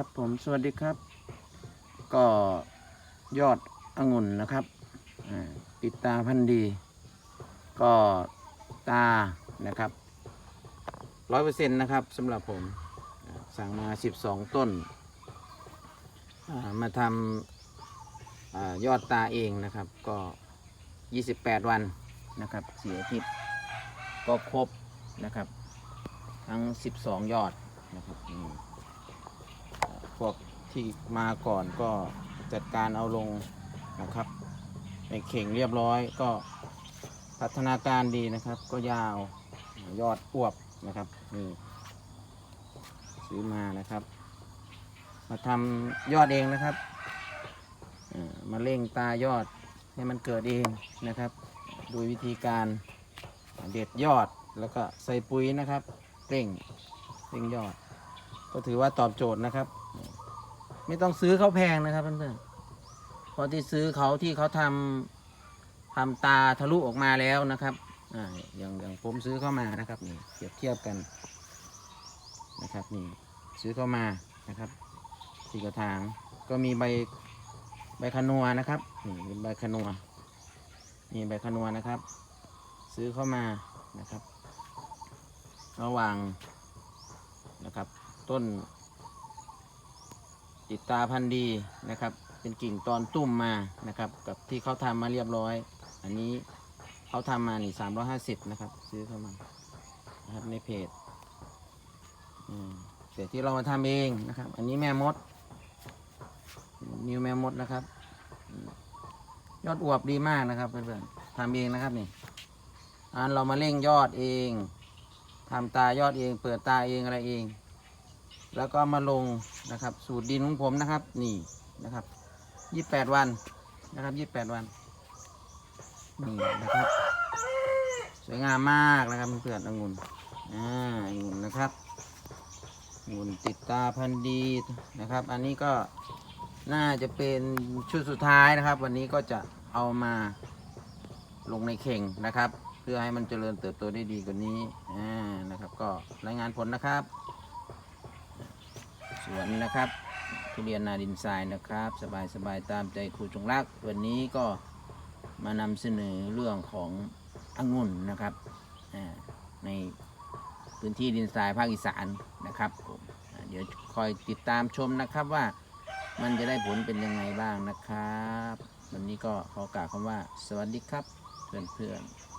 ครับผมสวัสดีครับ ก็ยอดองุ่นนะครับอ่าติดตาพันธ์ดี ก็ตานะครับร้อยเปอร์เซ็นต์นะครับสำหรับผมสั่งมา12ต้น มาทำยอดตาเองนะครับก็28วันนะครับเสียอาทิตย์ก็ครบนะครับ ทั้ง12ยอดนะครับ พวกที่มาก่อนก็จัดการเอาลงนะครับในเข่งเรียบร้อยก็พัฒนาการดีนะครับ ก็ยาวยอดอวบนะครับนี่ซื้อมานะครับ มาทำยอดเองนะครับมาเร่งตายอดให้มันเกิดเองนะครับ โดยวิธีการเด็ดยอดแล้วก็ใส่ปุ๋ยนะครับเร่งเร่งยอด ก็ถือว่าตอบโจทย์นะครับ ไม่ต้องซื้อเขาแพงนะครับเพื่อนๆพราะที่ซื้อเขาที่เขาทำทำตาทะลุออกมาแล้วนะครับอ่าอย่างอย่างผมซื้อเข้ามานะครับนี่เปรียบเทียบกันนะครับนี่ซื้อเข้ามานะครับสี่กระถางก็มีใบใบขนัวนะครับนี่เป็นใบขนัวนี่ใบขนัวนะครับ ซื้อเข้ามานะครับ ระหว่างนะครับ ต้น ติดตาพันธุ์ดีนะครับ เป็นกิ่งตอนตุ้มมานะครับ กับที่เขาทำมาเรียบร้อย อันนี้เขาทำมานี่สามร้อยห้าสิบนะครับ ซื้อเข้ามานะครับในเพจอืมแต่ที่เรามาทำเองนะครับ อันนี้แม่มด นิวแม่มดนะครับ ยอดอวบดีมากนะครับเพื่อนๆทำเองนะครับนี่อันเรามาเร่งยอดเองทำตายอดเอง เปิดตาเองอะไรเอง แล้วก็มาลงนะครับ สูตรดินของผมนะครับ นี่นะครับยี่สิบแปดวันนะครับยี่สิบแปดวัน นี่นะครับ สวยงามมากนะครับเพื่อนองุ่นอ่าองุ่นนะครับองุ่นติดตาพันธุ์ดีนะครับ อันนี้ก็น่าจะเป็นชุดสุดท้ายนะครับ วันนี้ก็จะเอามาลงในเข่งนะครับ เพื่อให้มันเจริญเติบโตได้ดีกว่านี้อ่านะครับ ก็รายงานผลนะครับ สวนนะครับทุเรียนนาดินทรายนะครับ สบายสบายตามใจครูจงรัก วันนี้ก็มานำเสนอเรื่องขององุ่นนะครับในพื้นที่ดินทรายภาคอีสานนะครับผมเดี๋ยวคอยติดตามชมนะครับว่ามันจะได้ผลเป็นยังไงบ้างนะครับ วันนี้ก็ขอกล่าวคำว่า สวัสดีครับเพื่อนๆ